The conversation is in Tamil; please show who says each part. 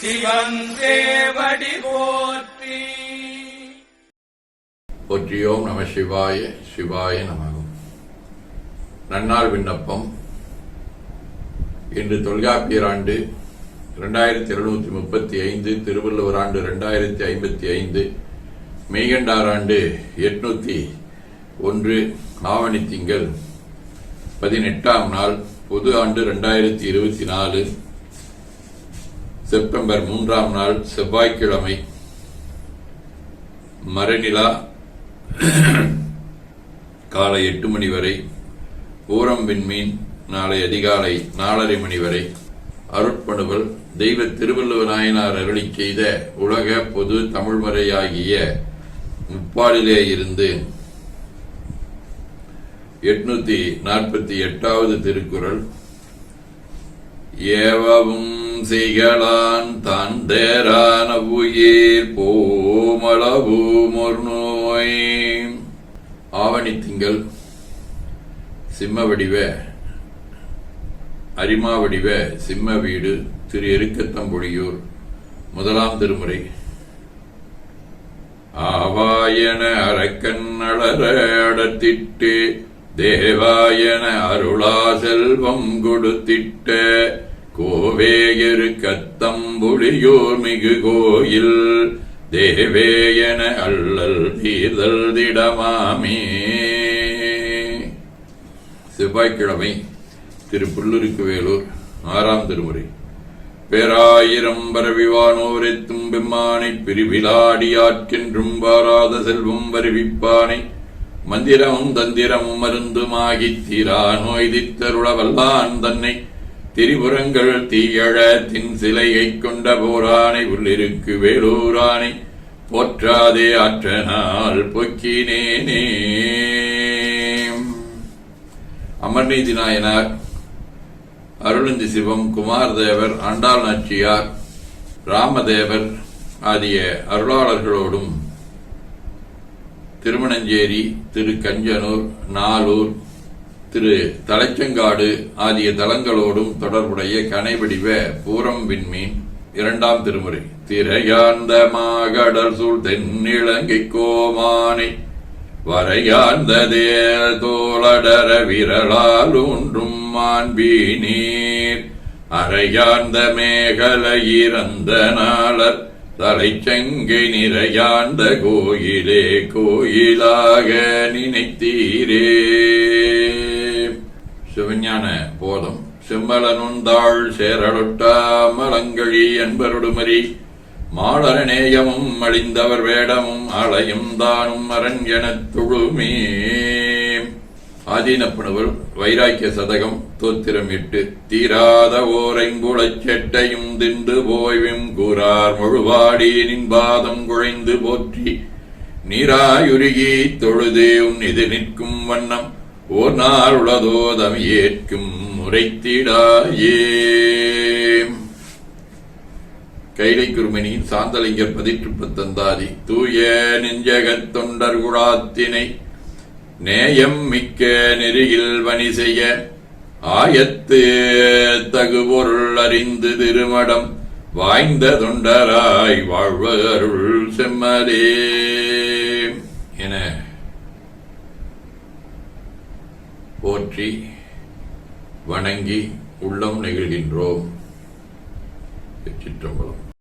Speaker 1: சிவன் போற்றி.
Speaker 2: போற்றியோம் நம சிவாய சிவாய நமகம் நன்னாள் விண்ணப்பம். இன்று தொல்காப்பியர் ஆண்டு இரண்டாயிரத்தி இருநூத்தி முப்பத்தி ஐந்து திருவள்ளுவர் ஆண்டு இரண்டாயிரத்தி ஐம்பத்தி ஐந்து மெய்கண்டார் ஆண்டு எட்நூத்தி ஒன்று ஆவணி திங்கள் பதினெட்டாம் நாள் பொது ஆண்டு இரண்டாயிரத்தி இருபத்தி நாலு செப்டம்பர் மூன்றாம் நாள் செவ்வாய்க்கிழமை. மறைநிலா காலை எட்டு மணி வரை ஊரம் விண்மீன் நாளை அதிகாலை நாலரை மணி வரை. அருட்பணுவல் தெய்வ திருவள்ளுவ நாயனார் அருளி செய்த உலக பொது தமிழ்மறையாகிய முப்பாலிலே இருந்து எட்நூத்தி நாற்பத்தி எட்டாவது திருக்குறள். ஏவவும் செய்களான் தான் தேரான உயிர் போமளவும் ஒரு நோய் ஆவணி திங்கள் சிம்ம வடிவ அரிமா வடிவ சிம்ம வீடு திரு எருக்கத்தம்பொழியூர் முதலாம் திருமுறை. ஆவாயன அரக்கன் அடத்திட்டு தேவாயன அருளா செல்வம் கொடுத்திட்ட. கோவேயரு கத்தம்புலியோர் மிகு கோயில் தேவேயன அல்லல் தீர்தல் திடமாமே. செவ்வாய்க்கிழமை திரு புல்லுருக்கு வேலூர் ஆறாம் திருமுறை. பேராயிரம் பரவிவானோரெத்தும் பெம்மானை பிரிவிலாடியாற்கென்றும் வாராத செல்வம் வருவிப்பானை. மந்திரமும் தந்திரமும் மருந்துமாகித் தீரா நோய் தித்தருள தன்னை திரிபுரங்கள் தீயழ தின் சிலையைக் கொண்ட போரானை உள்ளிருக்கு வேலூரானை. போற்றாதே ஆற்றனால் பொக்கினேனே. அமர்நீதி நாயனார் அருளந்தி சிவம் குமாரதேவர் அண்டாள் ஆண்டாள் நாச்சியார் ராமதேவர் ஆகிய அருளாளர்களோடும் திருமணஞ்சேரி திரு கஞ்சனூர் நாலூர் திரு தலைச்சங்காடு ஆகிய தலங்களோடும் தொடர்புடைய கனைவடிவ பூரம் விண்மீன் இரண்டாம் திருமுறை. திரையார்ந்த மாகடல் சூழ் தென்னிலங்கை கோமானை வரையார்ந்த தேர் தோளடர விரலால் ஒன்றும் மாண்பி நீர் அரையார்ந்த மேகல இறந்த நாளர் தலைச்சங்கை நிறையாண்ட கோயிலே கோயிலாக நினைத்தீரே. விஞ்ஞான போதம். செம்மலனுந்தாள் சேரலொட்டா மலங்கழி என்பருடுமரி மாடரநேயமும் அழிந்தவர் வேடமும் அலையும் தானும் அரண் எனத் துழுமே. ஆதீனப்பனவர் வைராக்கிய சதகம் தோத்திரம் இட்டு தீராத ஓரைங்குளச் செட்டையும் திண்டு போய்வும் கூறார் முழுவாடி பாதம் குழைந்து போற்றி. நீராயுருகி தொழுதே உன் இது நிற்கும் வண்ணம். ஓர் நாள் உளதோதம் ஏற்கும் முறைத்திடாயே. கைலை குருமணியின் சாந்தலிங்கர் பதிற்று தூய நெஞ்சகத் தொண்டர் குழாத்தினை நேயம் மிக்க நெருகில் பணி செய்ய ஆயத்து தகுபொருள் அறிந்து திருமடம் வாய்ந்த தொண்டராய் வாழ்வருள் செம்மரே என போற்றி வணங்கி உள்ளம் நெகிழ்கின்றோம். சிற்றம்பலம்